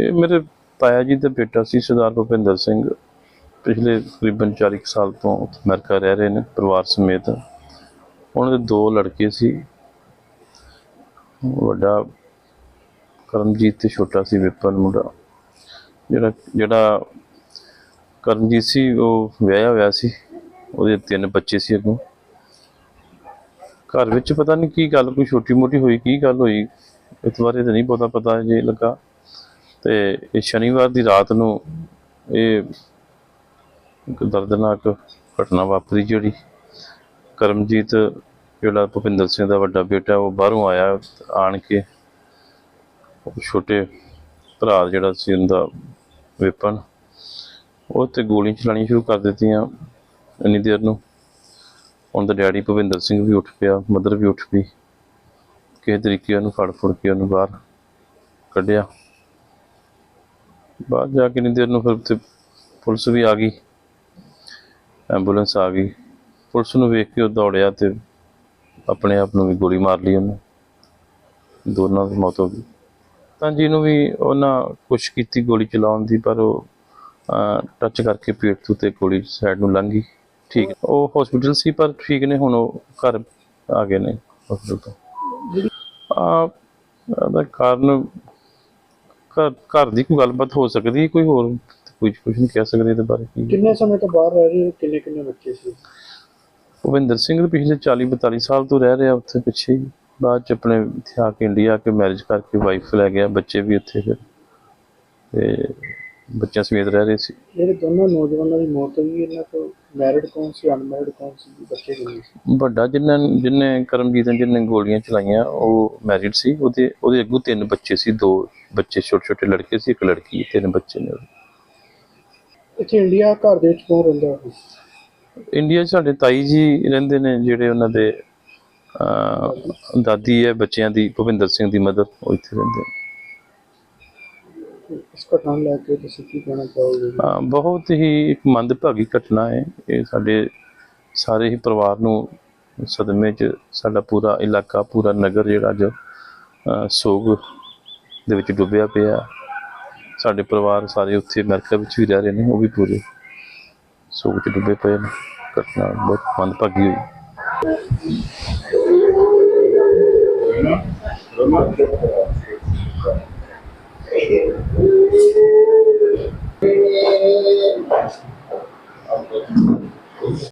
ਇਹ ਮੇਰੇ ਤਾਇਆ ਜੀ ਦਾ ਬੇਟਾ ਸੀ ਸਰਦਾਰ ਭੁਪਿੰਦਰ ਸਿੰਘ। ਪਿਛਲੇ ਤਕਰੀਬਨ 40 ਕੁ ਸਾਲ ਤੋਂ ਉੱਥੇ ਅਮਰੀਕਾ ਰਹਿ ਰਹੇ ਨੇ ਪਰਿਵਾਰ ਸਮੇਤ। ਉਹਨਾਂ ਦੇ ਦੋ ਲੜਕੇ ਸੀ। ਵੱਡਾ ਕਰਮਜੀਤ ਤੇ ਛੋਟਾ ਸੀ ਵਿਪਨ ਮੁੰਡਾ। ਜਿਹੜਾ ਜਿਹੜਾ ਕਰਮਜੀਤ ਸੀ, ਉਹ ਵਿਆਹਿਆ ਹੋਇਆ ਸੀ। ਉਹਦੇ ਤਿੰਨ ਬੱਚੇ ਸੀ ਅੱਗੋਂ। ਘਰ ਵਿੱਚ ਪਤਾ ਨਹੀਂ ਕੀ ਗੱਲ, ਕੋਈ ਛੋਟੀ ਮੋਟੀ ਹੋਈ, ਕੀ ਗੱਲ ਹੋਈ? ਇਸ ਬਾਰੇ ਤਾਂ ਨਹੀਂ ਪਤਾ ਪਤਾ ਜੇ ਲੱਗਾ। ਤੇ ਇਹ ਸ਼ਨੀਵਾਰ ਦੀ ਰਾਤ ਨੂੰ ਇਹ ਇੱਕ ਦਰਦਨਾਕ ਘਟਨਾ ਵਾਪਰੀ ਜਿਹੜੀ ਕਰਮਜੀਤ ਜਿਹੜਾ ਭੁਪਿੰਦਰ ਸਿੰਘ ਦਾ ਵੱਡਾ ਬੇਟਾ, ਉਹ ਬਾਹਰੋਂ ਆਇਆ ਆਣ ਕੇ। ਛੋਟੇ ਭਰਾ ਜਿਹੜਾ ਸੀ ਉਹਦਾ ਵਿਪਨ, ਉਹ ਤੇ ਗੋਲੀਆਂ ਚਲਾਉਣੀਆਂ ਸ਼ੁਰੂ ਕਰ ਦਿੱਤੀਆਂ ਇੰਨੀ ਦੇਰ ਨੂੰ। ਉਹਦਾ ਡੈਡੀ ਭੁਪਿੰਦਰ ਸਿੰਘ ਵੀ ਉੱਠ ਪਿਆ, ਮਦਰ ਵੀ ਉੱਠ ਪਈ ਕਿਸੇ ਤਰੀਕੇ ਉਹਨੂੰ ਫੜ ਫੜ ਕੇ ਉਹਨੂੰ ਬਾਹਰ ਕੱਢਿਆ। ਬਾਹਰ ਜਾ ਕੇ ਦੇਰ ਨੂੰ ਫਿਰ ਤੇ ਪੁਲਿਸ ਵੀ ਆ ਗਈ। ਐਂਬੂਲੈਂਸ ਆ ਗਈ। ਪੁਲਿਸ ਨੂੰ ਵੇਖ ਕੇ ਉਹ ਦੌੜਿਆ ਤੇ ਆਪਣੇ ਆਪ ਨੂੰ ਵੀ ਗੋਲੀ ਮਾਰ ਲਈ ਉਹਨੇ। ਦੋਨਾਂ ਦੀ ਮੌਤ ਹੋ ਗਈ। ਤਾਂ ਜਿਹਨੂੰ ਵੀ ਉਹਨਾਂ ਕੋਸ਼ਿਸ਼ ਕੀਤੀ ਗੋਲੀ ਚਲਾਉਣ ਦੀ ਪਰ ਉਹ ਟੱਚ ਕਰਕੇ ਪੇਟ ਤੋਂ ਤੇ ਗੋਲੀ ਸਾਈਡ ਨੂੰ ਲੰਘ ਗਈ। ਠੀਕ। ਉਹ ਹਸਪੀਟਲ ਸੀ ਪਰ ਠੀਕ ਨੇ ਹੁਣ ਉਹ ਘਰ ਆ ਗਏ ਨੇ ਹਸਪੀਟਲ ਤੋਂ। ਆ ਦਾ ਕਾਰਨ ਘਰ ਘਰ ਦੀ ਕੋਈ ਗੱਲਬਾਤ ਹੋ ਸਕਦੀ ਹੈ, ਕੋਈ ਹੋਰ ਕੁਝ ਕੁਝ ਨਹੀਂ ਕਹਿ ਸਕਦੇ ਇਹਦੇ ਬਾਰੇ ਕੀ। ਕਿੰਨੇ ਸਮੇਂ ਤੋਂ ਬਾਹਰ ਰਹਿ ਰਹੇ ਕਿੰਨੇ ਕਿੰਨੇ ਬੱਚੇ ਸੀ? ਭੁਪਿੰਦਰ ਸਿੰਘ ਤਾਂ ਪਿਛਲੇ 40 42 ਸਾਲ ਤੋਂ ਰਹਿ ਰਿਹਾ ਉੱਥੇ ਪਿੱਛੇ ਹੀ। ਬਾਅਦ ਚ ਆਪਣੇ ਇੱਥੇ ਆ ਕੇ ਇੰਡੀਆ ਆ ਕੇ ਮੈਰਿਜ ਕਰਕੇ ਵਾਈਫ ਲੈ ਗਿਆ ਬੱਚੇ ਵੀ ਉੱਥੇ ਫਿਰ। ਤੇ ਬੱਚਿਆਂ ਸਮੇਤ ਰਹਿ ਰਹੇ ਸੀ। ਜਿਹੜੇ ਦੋਨੋਂ ਨੌਜਵਾਨਾਂ ਦੀ ਮੌਤ ਹੋਈ ਇਹਨਾਂ ਤੋਂ ਮੈਰਿਡ ਕੌਣ ਸੀ ਅਨਮੈਰਿਡ ਕੌਣ ਸੀ ਬੱਚੇ ਕਿੰਨੇ ਸੀ? ਵੱਡਾ ਜਿੰਨਾ ਜਿੰਨੇ ਕਰਮਜੀਤ ਨੇ ਗੋਲੀਆਂ ਚਲਾਈਆਂ ਉਹ ਮੈਰਿਡ ਸੀ। ਉਹਦੇ ਉਹਦੇ ਅੱਗੋਂ ਤਿੰਨ ਬੱਚੇ ਸੀ ਦੋ ਬੱਚੇ ਛੋਟੇ ਛੋਟੇ ਲੜਕੇ ਸੀ ਇੱਕ ਲੜਕੀ ਤਿੰਨ ਬੱਚੇ ਨੇ ਉਹਦੇ। ਇੱਥੇ ਇੰਡੀਆ ਘਰ ਦੇ ਵਿੱਚ ਕੌਣ ਰਹਿੰਦਾ ਹੈ? ਇੰਡੀਆ 'ਚ ਸਾਡੇ ਤਾਈ ਜੀ ਰਹਿੰਦੇ ਨੇ ਜਿਹੜੇ ਉਹਨਾਂ ਦੇ ਅਹ, ਦਾਦੀ ਹੈ ਬੱਚਿਆਂ ਦੀ ਭੁਪਿੰਦਰ ਸਿੰਘ ਦੀ ਮਦਰ ਉਹ ਇੱਥੇ ਰਹਿੰਦੇ ਨੇ। ਇਸ ਘਟਨਾ ਨੂੰ ਲੈ ਕੇ ਤੁਸੀਂ ਕੀ ਕਹਿਣਾ ਚਾਹੋਗੇ? ਬਹੁਤ ਹੀ ਇੱਕ ਮੰਦਭਾਗੀ ਘਟਨਾ ਹੈ। ਇਹ ਸਾਡੇ ਸਾਰੇ ਹੀ ਪਰਿਵਾਰ ਨੂੰ ਸਦਮੇ 'ਚ ਸਾਡਾ ਪੂਰਾ ਇਲਾਕਾ ਪੂਰਾ ਨਗਰ ਜਿਹੜਾ ਅੱਜ ਸੋਗ ਦੇ ਵਿੱਚ ਡੁੱਬਿਆ ਪਿਆ। ਸਾਡੇ ਪਰਿਵਾਰ ਸਾਰੇ ਉੱਥੇ ਅਮਰੀਕਾ ਵਿੱਚ ਵੀ ਰਹਿ ਰਹੇ ਨੇ ਉਹ ਵੀ ਪੂਰੇ ਸੋਗ 'ਚ ਡੁੱਬੇ ਪਏ ਨੇ। ਘਟਨਾ ਬਹੁਤ ਮੰਦਭਾਗੀ ਹੋਈ। Yeah.